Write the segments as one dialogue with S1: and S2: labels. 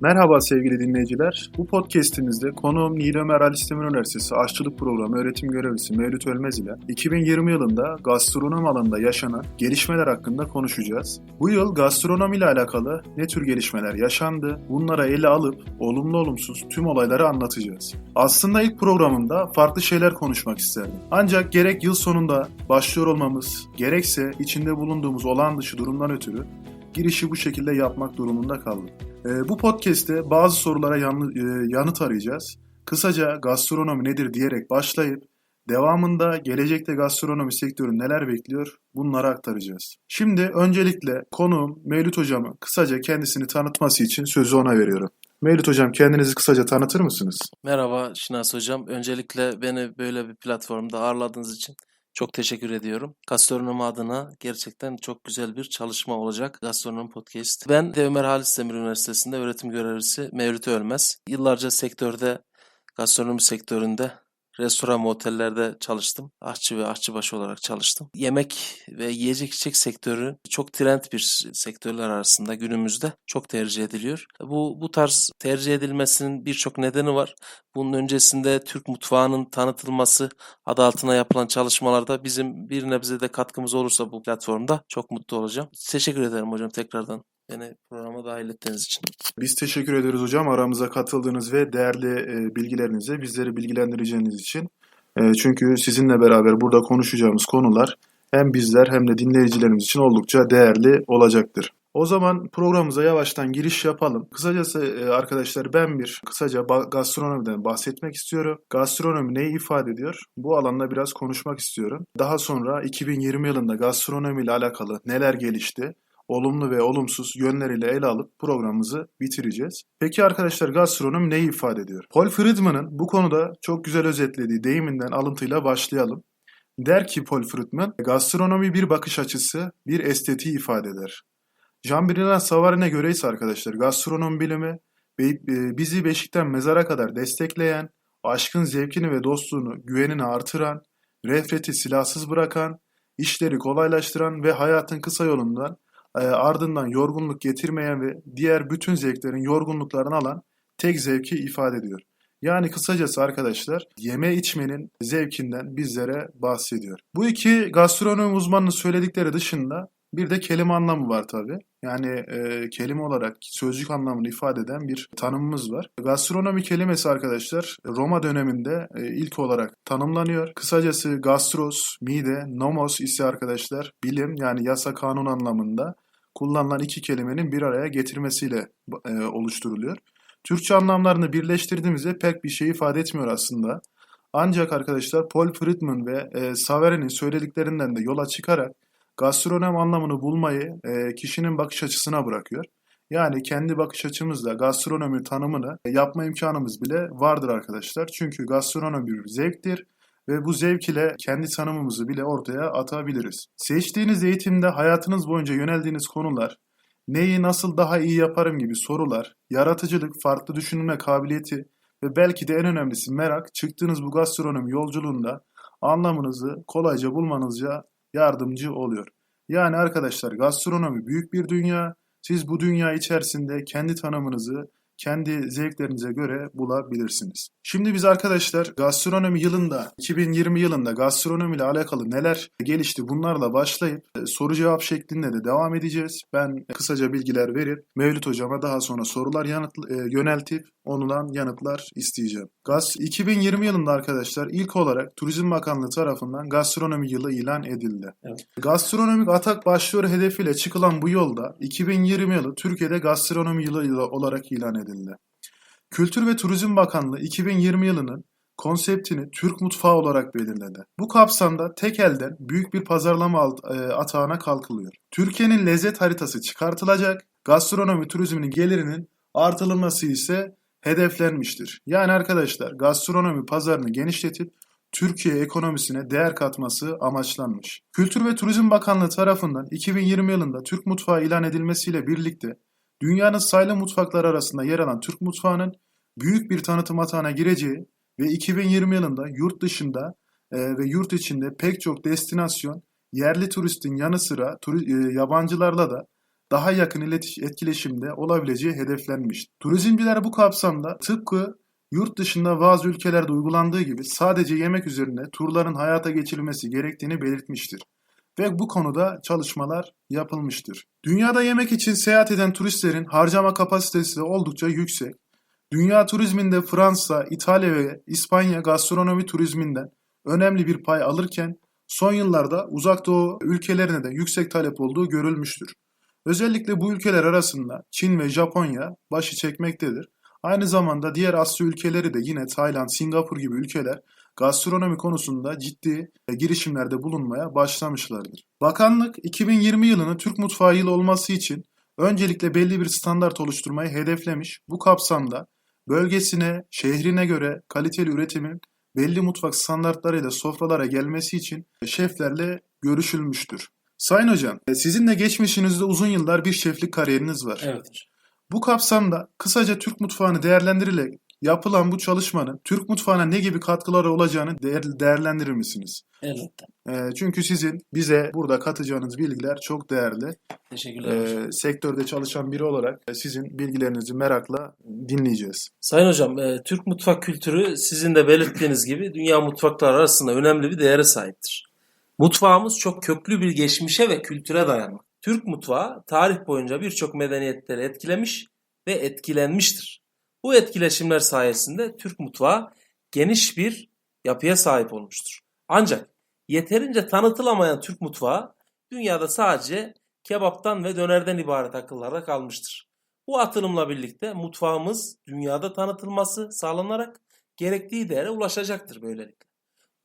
S1: Merhaba sevgili dinleyiciler. Bu podcast'imizde konuğum Nil Ömer Ali İstemir Üniversitesi Aşçılık Programı öğretim görevlisi Mevlüt Ölmez ile 2020 yılında gastronom alanında yaşanan gelişmeler hakkında konuşacağız. Bu yıl gastronomi ile alakalı ne tür gelişmeler yaşandı, bunlara ele alıp olumlu olumsuz tüm olayları anlatacağız. Aslında ilk programımda farklı şeyler konuşmak isterdim. Ancak gerek yıl sonunda başlıyor olmamız, gerekse içinde bulunduğumuz olağan dışı durumdan ötürü girişi bu şekilde yapmak durumunda kaldım. Ee, bu podcast'te bazı sorulara yanı- e, yanıt arayacağız. Kısaca gastronomi nedir diyerek başlayıp devamında gelecekte gastronomi sektörü neler bekliyor bunları aktaracağız. Şimdi öncelikle konuğum Mevlüt Hocam'ı kısaca kendisini tanıtması için sözü ona veriyorum. Mevlüt Hocam kendinizi kısaca tanıtır mısınız?
S2: Merhaba Şinas Hocam. Öncelikle beni böyle bir platformda ağırladığınız için çok teşekkür ediyorum. Gastronomi adına gerçekten çok güzel bir çalışma olacak Gastronomi Podcast. Ben de Ömer Halis Demir Üniversitesi'nde öğretim görevlisi Mevlüt Ölmez. Yıllarca sektörde, gastronomi sektöründe restoran ve otellerde çalıştım. Aşçı ve aşçıbaşı olarak çalıştım. Yemek ve yiyecek içecek sektörü çok trend bir sektörler arasında günümüzde çok tercih ediliyor. Bu bu tarz tercih edilmesinin birçok nedeni var. Bunun öncesinde Türk mutfağının tanıtılması adı altına yapılan çalışmalarda bizim bir nebze de katkımız olursa bu platformda çok mutlu olacağım. Teşekkür ederim hocam tekrardan beni programa dahil ettiğiniz için.
S1: Biz teşekkür ederiz hocam aramıza katıldığınız ve değerli e, bilgilerinize bizleri bilgilendireceğiniz için. E, çünkü sizinle beraber burada konuşacağımız konular hem bizler hem de dinleyicilerimiz için oldukça değerli olacaktır. O zaman programımıza yavaştan giriş yapalım. Kısacası e, arkadaşlar ben bir kısaca gastronomiden bahsetmek istiyorum. Gastronomi neyi ifade ediyor? Bu alanda biraz konuşmak istiyorum. Daha sonra 2020 yılında gastronomi ile alakalı neler gelişti? Olumlu ve olumsuz yönleriyle ele alıp programımızı bitireceğiz. Peki arkadaşlar gastronomi neyi ifade ediyor? Paul Friedman'ın bu konuda çok güzel özetlediği deyiminden alıntıyla başlayalım. Der ki Paul Friedman, gastronomi bir bakış açısı, bir estetiği ifade eder. Jean-Bernard Savarin'e göre ise arkadaşlar gastronomi bilimi e, bizi beşikten mezara kadar destekleyen, aşkın zevkini ve dostluğunu, güvenini artıran, refreti silahsız bırakan, işleri kolaylaştıran ve hayatın kısa yolundan e, ardından yorgunluk getirmeyen ve diğer bütün zevklerin yorgunluklarını alan tek zevki ifade ediyor. Yani kısacası arkadaşlar yeme içmenin zevkinden bizlere bahsediyor. Bu iki gastronomi uzmanının söyledikleri dışında bir de kelime anlamı var tabi. Yani e, kelime olarak sözcük anlamını ifade eden bir tanımımız var. Gastronomi kelimesi arkadaşlar Roma döneminde e, ilk olarak tanımlanıyor. Kısacası gastros, mide, nomos ise arkadaşlar bilim yani yasa kanun anlamında kullanılan iki kelimenin bir araya getirmesiyle e, oluşturuluyor. Türkçe anlamlarını birleştirdiğimizde pek bir şey ifade etmiyor aslında. Ancak arkadaşlar Paul Friedman ve e, Savery'nin söylediklerinden de yola çıkarak gastronom anlamını bulmayı e, kişinin bakış açısına bırakıyor. Yani kendi bakış açımızla gastronomi tanımını yapma imkanımız bile vardır arkadaşlar. Çünkü gastronomi bir zevktir ve bu zevk ile kendi tanımımızı bile ortaya atabiliriz. Seçtiğiniz eğitimde hayatınız boyunca yöneldiğiniz konular, neyi nasıl daha iyi yaparım gibi sorular, yaratıcılık, farklı düşünme kabiliyeti ve belki de en önemlisi merak, çıktığınız bu gastronomi yolculuğunda anlamınızı kolayca bulmanızca yardımcı oluyor. Yani arkadaşlar gastronomi büyük bir dünya. Siz bu dünya içerisinde kendi tanımınızı kendi zevklerinize göre bulabilirsiniz. Şimdi biz arkadaşlar gastronomi yılında 2020 yılında gastronomi ile alakalı neler gelişti bunlarla başlayıp e, soru cevap şeklinde de devam edeceğiz. Ben kısaca bilgiler verip Mevlüt hocama daha sonra sorular yanıt, e, yöneltip ondan yanıtlar isteyeceğim. Gaz 2020 yılında arkadaşlar ilk olarak Turizm Bakanlığı tarafından gastronomi yılı ilan edildi.
S2: Evet.
S1: Gastronomik atak başlıyor hedefiyle çıkılan bu yolda 2020 yılı Türkiye'de gastronomi yılı olarak ilan edildi. Kültür ve Turizm Bakanlığı 2020 yılının konseptini Türk mutfağı olarak belirledi. Bu kapsamda tek elden büyük bir pazarlama e, atağına kalkılıyor. Türkiye'nin lezzet haritası çıkartılacak, gastronomi turizminin gelirinin artırılması ise hedeflenmiştir. Yani arkadaşlar gastronomi pazarını genişletip Türkiye ekonomisine değer katması amaçlanmış. Kültür ve Turizm Bakanlığı tarafından 2020 yılında Türk mutfağı ilan edilmesiyle birlikte dünyanın sayılı mutfaklar arasında yer alan Türk mutfağının büyük bir tanıtım atağına gireceği ve 2020 yılında yurt dışında e, ve yurt içinde pek çok destinasyon yerli turistin yanı sıra e, yabancılarla da daha yakın iletiş- etkileşimde olabileceği hedeflenmiş. Turizmciler bu kapsamda tıpkı yurt dışında bazı ülkelerde uygulandığı gibi sadece yemek üzerine turların hayata geçirilmesi gerektiğini belirtmiştir. Ve bu konuda çalışmalar yapılmıştır. Dünyada yemek için seyahat eden turistlerin harcama kapasitesi oldukça yüksek. Dünya turizminde Fransa, İtalya ve İspanya gastronomi turizminden önemli bir pay alırken son yıllarda uzak doğu ülkelerine de yüksek talep olduğu görülmüştür. Özellikle bu ülkeler arasında Çin ve Japonya başı çekmektedir. Aynı zamanda diğer Asya ülkeleri de yine Tayland, Singapur gibi ülkeler gastronomi konusunda ciddi girişimlerde bulunmaya başlamışlardır. Bakanlık 2020 yılını Türk mutfağı yılı olması için öncelikle belli bir standart oluşturmayı hedeflemiş. Bu kapsamda bölgesine, şehrine göre kaliteli üretimin belli mutfak standartlarıyla sofralara gelmesi için şeflerle görüşülmüştür. Sayın Hocam, sizin de geçmişinizde uzun yıllar bir şeflik kariyeriniz var.
S2: Evet.
S1: Bu kapsamda kısaca Türk mutfağını değerlendirilerek yapılan bu çalışmanın Türk mutfağına ne gibi katkıları olacağını değer- değerlendirir misiniz?
S2: Elbette.
S1: Ee, çünkü sizin bize burada katacağınız bilgiler çok değerli.
S2: Teşekkürler.
S1: Ee, sektörde çalışan biri olarak e, sizin bilgilerinizi merakla dinleyeceğiz.
S2: Sayın hocam, e, Türk mutfak kültürü sizin de belirttiğiniz gibi dünya mutfakları arasında önemli bir değere sahiptir. Mutfağımız çok köklü bir geçmişe ve kültüre dayanır. Türk mutfağı tarih boyunca birçok medeniyetleri etkilemiş ve etkilenmiştir. Bu etkileşimler sayesinde Türk mutfağı geniş bir yapıya sahip olmuştur. Ancak yeterince tanıtılamayan Türk mutfağı dünyada sadece kebaptan ve dönerden ibaret akıllarda kalmıştır. Bu atılımla birlikte mutfağımız dünyada tanıtılması sağlanarak gerektiği değere ulaşacaktır böylelikle.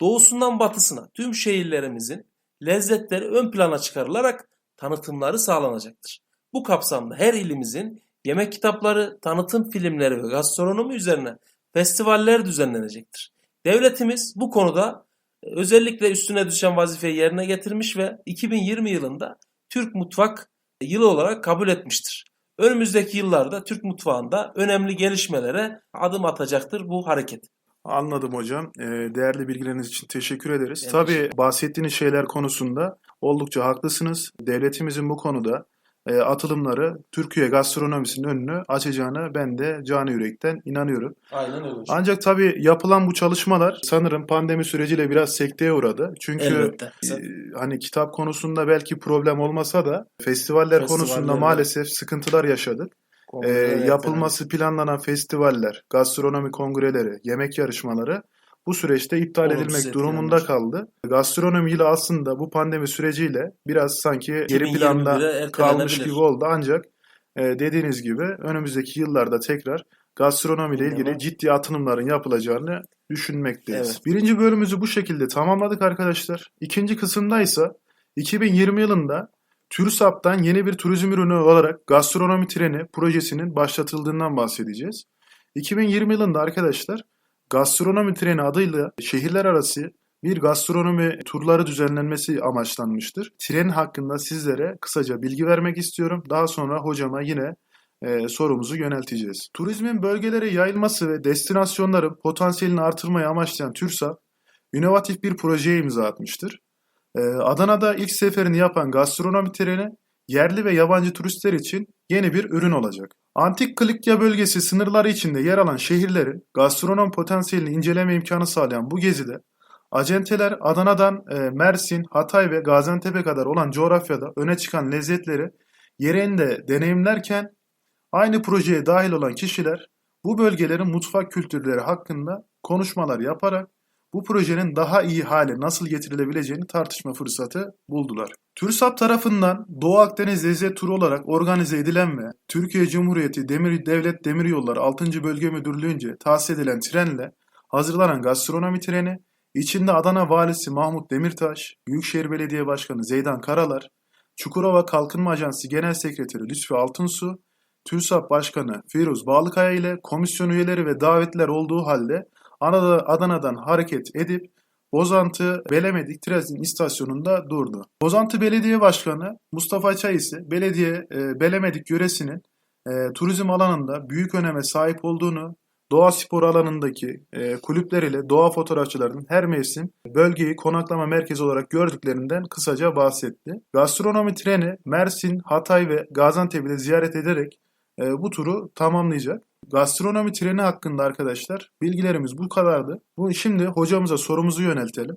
S2: Doğusundan batısına tüm şehirlerimizin lezzetleri ön plana çıkarılarak tanıtımları sağlanacaktır. Bu kapsamda her ilimizin yemek kitapları, tanıtım filmleri ve gastronomi üzerine festivaller düzenlenecektir. Devletimiz bu konuda e, özellikle üstüne düşen vazifeyi yerine getirmiş ve 2020 yılında Türk Mutfak Yılı olarak kabul etmiştir. Önümüzdeki yıllarda Türk mutfağında önemli gelişmelere adım atacaktır bu hareket.
S1: Anladım hocam. Ee, değerli bilgileriniz için teşekkür ederiz.
S2: Ben
S1: Tabii bahsettiğiniz şeyler konusunda oldukça haklısınız. Devletimizin bu konuda e, atılımları Türkiye gastronomisinin önünü açacağını ben de canı yürekten inanıyorum.
S2: Aynen öyle.
S1: Ancak tabii yapılan bu çalışmalar sanırım pandemi süreciyle biraz sekteye uğradı. Çünkü
S2: Elbette.
S1: e, hani kitap konusunda belki problem olmasa da festivaller konusunda
S2: Festivallerde-
S1: maalesef sıkıntılar yaşadık. E, yapılması planlanan festivaller, gastronomi kongreleri, yemek yarışmaları bu süreçte iptal
S2: Olumsuz
S1: edilmek durumunda
S2: etkilenmiş.
S1: kaldı. Gastronomi yılı aslında bu pandemi süreciyle biraz sanki geri
S2: 2021'e
S1: planda kalmış gibi oldu. Ancak e, dediğiniz gibi önümüzdeki yıllarda tekrar gastronomiyle ilgili
S2: Tamam.
S1: ciddi atılımların yapılacağını düşünmekteyiz.
S2: Evet.
S1: Birinci bölümümüzü bu şekilde tamamladık arkadaşlar. İkinci kısımdaysa 2020 yılında TÜRSAP'tan yeni bir turizm ürünü olarak gastronomi treni projesinin başlatıldığından bahsedeceğiz. 2020 yılında arkadaşlar gastronomi treni adıyla şehirler arası bir gastronomi turları düzenlenmesi amaçlanmıştır. Tren hakkında sizlere kısaca bilgi vermek istiyorum. Daha sonra hocama yine e, sorumuzu yönelteceğiz. Turizmin bölgelere yayılması ve destinasyonların potansiyelini artırmayı amaçlayan TÜRSAP, inovatif bir projeye imza atmıştır. Ee, Adana'da ilk seferini yapan gastronomi treni yerli ve yabancı turistler için yeni bir ürün olacak. Antik Klikya bölgesi sınırları içinde yer alan şehirlerin gastronom potansiyelini inceleme imkanı sağlayan bu gezide acenteler Adana'dan e, Mersin, Hatay ve Gaziantep'e kadar olan coğrafyada öne çıkan lezzetleri yerinde deneyimlerken aynı projeye dahil olan kişiler bu bölgelerin mutfak kültürleri hakkında konuşmalar yaparak bu projenin daha iyi hale nasıl getirilebileceğini tartışma fırsatı buldular. TÜRSAP tarafından Doğu Akdeniz Lezzet Turu olarak organize edilen ve Türkiye Cumhuriyeti Demir Devlet Demiryolları 6. Bölge Müdürlüğü'nce tahsis edilen trenle hazırlanan gastronomi treni, içinde Adana Valisi Mahmut Demirtaş, Büyükşehir Belediye Başkanı Zeydan Karalar, Çukurova Kalkınma Ajansı Genel Sekreteri Lütfi Altunsu, TÜRSAP Başkanı Firuz Bağlıkaya ile komisyon üyeleri ve davetliler olduğu halde Adana'dan hareket edip Bozantı Belemedik Tren istasyonunda durdu. Bozantı Belediye Başkanı Mustafa Çay ise belediye e, Belemedik yöresinin e, turizm alanında büyük öneme sahip olduğunu doğa spor alanındaki e, kulüpler ile doğa fotoğrafçılarının her mevsim bölgeyi konaklama merkezi olarak gördüklerinden kısaca bahsetti. Gastronomi treni Mersin, Hatay ve Gaziantep'i de ziyaret ederek e, bu turu tamamlayacak. Gastronomi treni hakkında arkadaşlar bilgilerimiz bu kadardı. Bu şimdi hocamıza sorumuzu yöneltelim.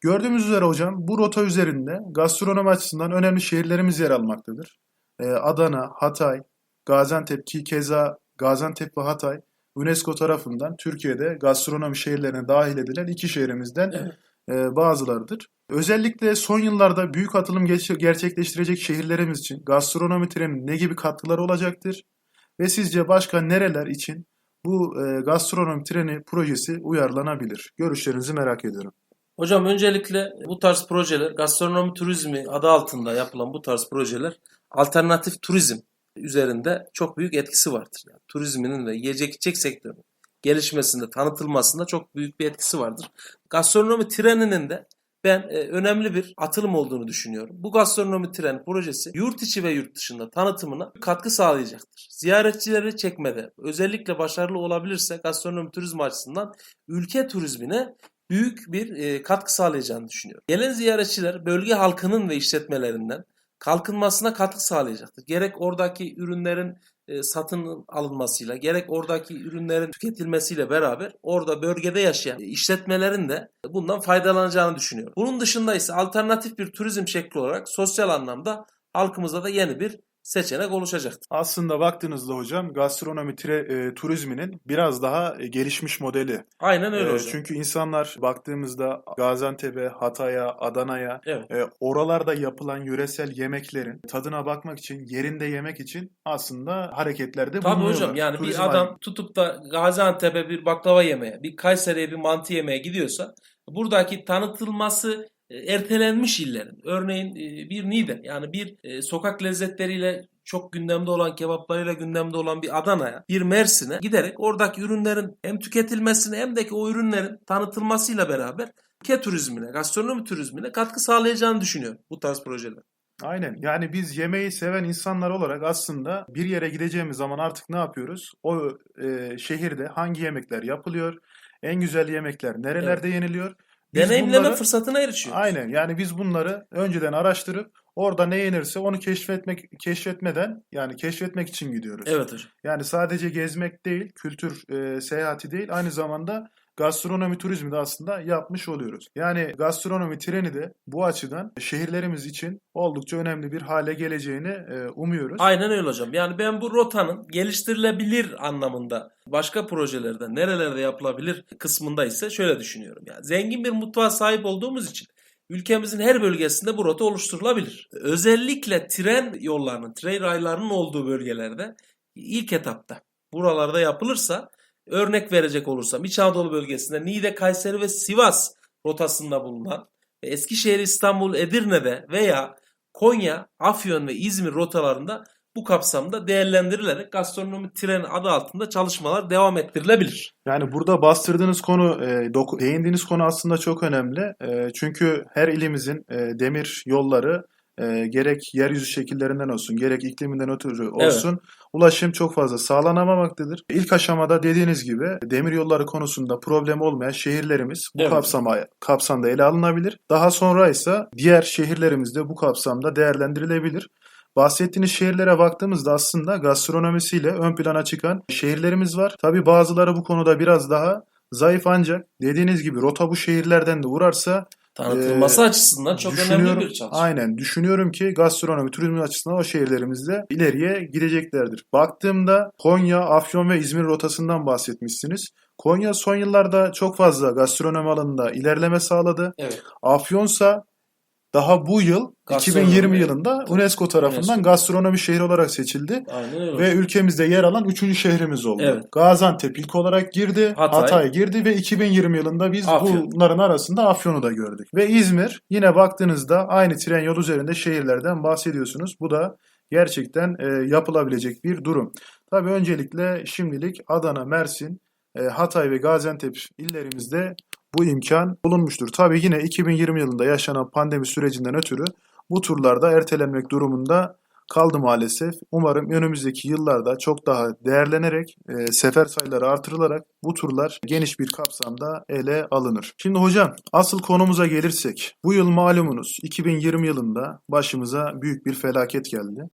S1: Gördüğümüz üzere hocam bu rota üzerinde gastronomi açısından önemli şehirlerimiz yer almaktadır. Ee, Adana, Hatay, Gaziantep ki keza Gaziantep ve Hatay UNESCO tarafından Türkiye'de gastronomi şehirlerine dahil edilen iki şehrimizden
S2: Evet.
S1: e, bazılarıdır. Özellikle son yıllarda büyük atılım gerçekleştirecek şehirlerimiz için gastronomi treninin ne gibi katkıları olacaktır? Ve sizce başka nereler için bu e, gastronomi treni projesi uyarlanabilir? Görüşlerinizi merak ediyorum.
S2: Hocam öncelikle bu tarz projeler gastronomi turizmi adı altında yapılan bu tarz projeler alternatif turizm üzerinde çok büyük etkisi vardır. Yani turizminin ve yiyecek içecek sektörünün gelişmesinde, tanıtılmasında çok büyük bir etkisi vardır. Gastronomi treninin de ben e, önemli bir atılım olduğunu düşünüyorum. Bu gastronomi tren projesi yurt içi ve yurt dışında tanıtımına katkı sağlayacaktır. Ziyaretçileri çekmede özellikle başarılı olabilirse gastronomi turizmi açısından ülke turizmine büyük bir e, katkı sağlayacağını düşünüyorum. Gelen ziyaretçiler bölge halkının ve işletmelerinden kalkınmasına katkı sağlayacaktır. Gerek oradaki ürünlerin e, satın alınmasıyla, gerek oradaki ürünlerin tüketilmesiyle beraber orada bölgede yaşayan işletmelerin de bundan faydalanacağını düşünüyorum. Bunun dışında ise alternatif bir turizm şekli olarak sosyal anlamda halkımıza da yeni bir seçenek oluşacaktır.
S1: Aslında baktığınızda hocam gastronomi tre- e, turizminin biraz daha e, gelişmiş modeli.
S2: Aynen öyle
S1: E,
S2: hocam.
S1: çünkü insanlar baktığımızda Gaziantep'e, Hatay'a, Adana'ya
S2: Evet.
S1: e, oralarda yapılan yöresel yemeklerin tadına bakmak için, yerinde yemek için aslında hareketlerde
S2: Tabii
S1: bulunuyorlar.
S2: hocam yani
S1: Turizm
S2: bir adam tutup da Gaziantep'e bir baklava yemeye, bir Kayseri'ye bir mantı yemeye gidiyorsa buradaki tanıtılması ertelenmiş illerin. Örneğin e, bir Niğde yani bir e, sokak lezzetleriyle çok gündemde olan kebaplarıyla gündemde olan bir Adana'ya, bir Mersin'e giderek oradaki ürünlerin hem tüketilmesine hem de ki o ürünlerin tanıtılmasıyla beraber ülke turizmine, gastronomi turizmine katkı sağlayacağını düşünüyorum bu tarz projeler.
S1: Aynen. Yani biz yemeği seven insanlar olarak aslında bir yere gideceğimiz zaman artık ne yapıyoruz? O e, şehirde hangi yemekler yapılıyor? En güzel yemekler nerelerde yeniliyor? Biz
S2: Deneyimleme
S1: bunları-
S2: fırsatına erişiyoruz.
S1: Aynen. Yani biz bunları önceden araştırıp orada ne yenirse onu keşfetmek keşfetmeden yani keşfetmek için gidiyoruz.
S2: Evet hocam.
S1: Yani sadece gezmek değil, kültür e, seyahati değil, aynı zamanda gastronomi turizmi de aslında yapmış oluyoruz. Yani gastronomi treni de bu açıdan şehirlerimiz için oldukça önemli bir hale geleceğini e, umuyoruz.
S2: Aynen öyle hocam. Yani ben bu rotanın geliştirilebilir anlamında başka projelerde nerelerde yapılabilir kısmında ise şöyle düşünüyorum. Yani zengin bir mutfağa sahip olduğumuz için ülkemizin her bölgesinde bu rota oluşturulabilir. Özellikle tren yollarının, tren raylarının olduğu bölgelerde ilk etapta buralarda yapılırsa örnek verecek olursam İç Anadolu bölgesinde Niğde, Kayseri ve Sivas rotasında bulunan ve Eskişehir, İstanbul, Edirne'de veya Konya, Afyon ve İzmir rotalarında bu kapsamda değerlendirilerek gastronomi treni adı altında çalışmalar devam ettirilebilir.
S1: Yani burada bastırdığınız konu, e, doku- değindiğiniz konu aslında çok önemli. E, çünkü her ilimizin e, demir yolları e, gerek yeryüzü şekillerinden olsun, gerek ikliminden ötürü olsun ulaşım çok fazla sağlanamamaktadır. İlk aşamada dediğiniz gibi demir yolları konusunda problem olmayan şehirlerimiz bu
S2: Evet.
S1: kapsama kapsamda ele alınabilir. Daha sonra ise diğer şehirlerimiz de bu kapsamda değerlendirilebilir. Bahsettiğiniz şehirlere baktığımızda aslında gastronomisiyle ön plana çıkan şehirlerimiz var. Tabi bazıları bu konuda biraz daha zayıf ancak dediğiniz gibi rota bu şehirlerden de uğrarsa
S2: Tanıtılması
S1: Ee,
S2: açısından çok önemli bir çalışma.
S1: Aynen düşünüyorum ki gastronomi turizmi açısından o şehirlerimizde ileriye gideceklerdir. Baktığımda Konya, Afyon ve İzmir rotasından bahsetmişsiniz. Konya son yıllarda çok fazla gastronomi alanında ilerleme sağladı.
S2: Evet.
S1: Afyonsa daha bu yıl
S2: Gastronomi,
S1: 2020 yılında UNESCO tarafından
S2: UNESCO.
S1: gastronomi şehri olarak seçildi.
S2: Aynen öyle.
S1: Ve ülkemizde yer alan üçüncü şehrimiz oldu.
S2: Evet.
S1: Gaziantep ilk olarak girdi,
S2: Hatay.
S1: Hatay, girdi ve 2020 yılında biz
S2: Afyon.
S1: bunların arasında Afyon'u da gördük. Ve İzmir yine baktığınızda aynı tren yol üzerinde şehirlerden bahsediyorsunuz. Bu da gerçekten e, yapılabilecek bir durum. Tabii öncelikle şimdilik Adana, Mersin, e, Hatay ve Gaziantep illerimizde bu imkan bulunmuştur. Tabii yine 2020 yılında yaşanan pandemi sürecinden ötürü bu turlarda ertelenmek durumunda kaldı maalesef. Umarım önümüzdeki yıllarda çok daha değerlenerek, e, sefer sayıları artırılarak bu turlar geniş bir kapsamda ele alınır. Şimdi hocam asıl konumuza gelirsek bu yıl malumunuz 2020 yılında başımıza büyük bir felaket geldi.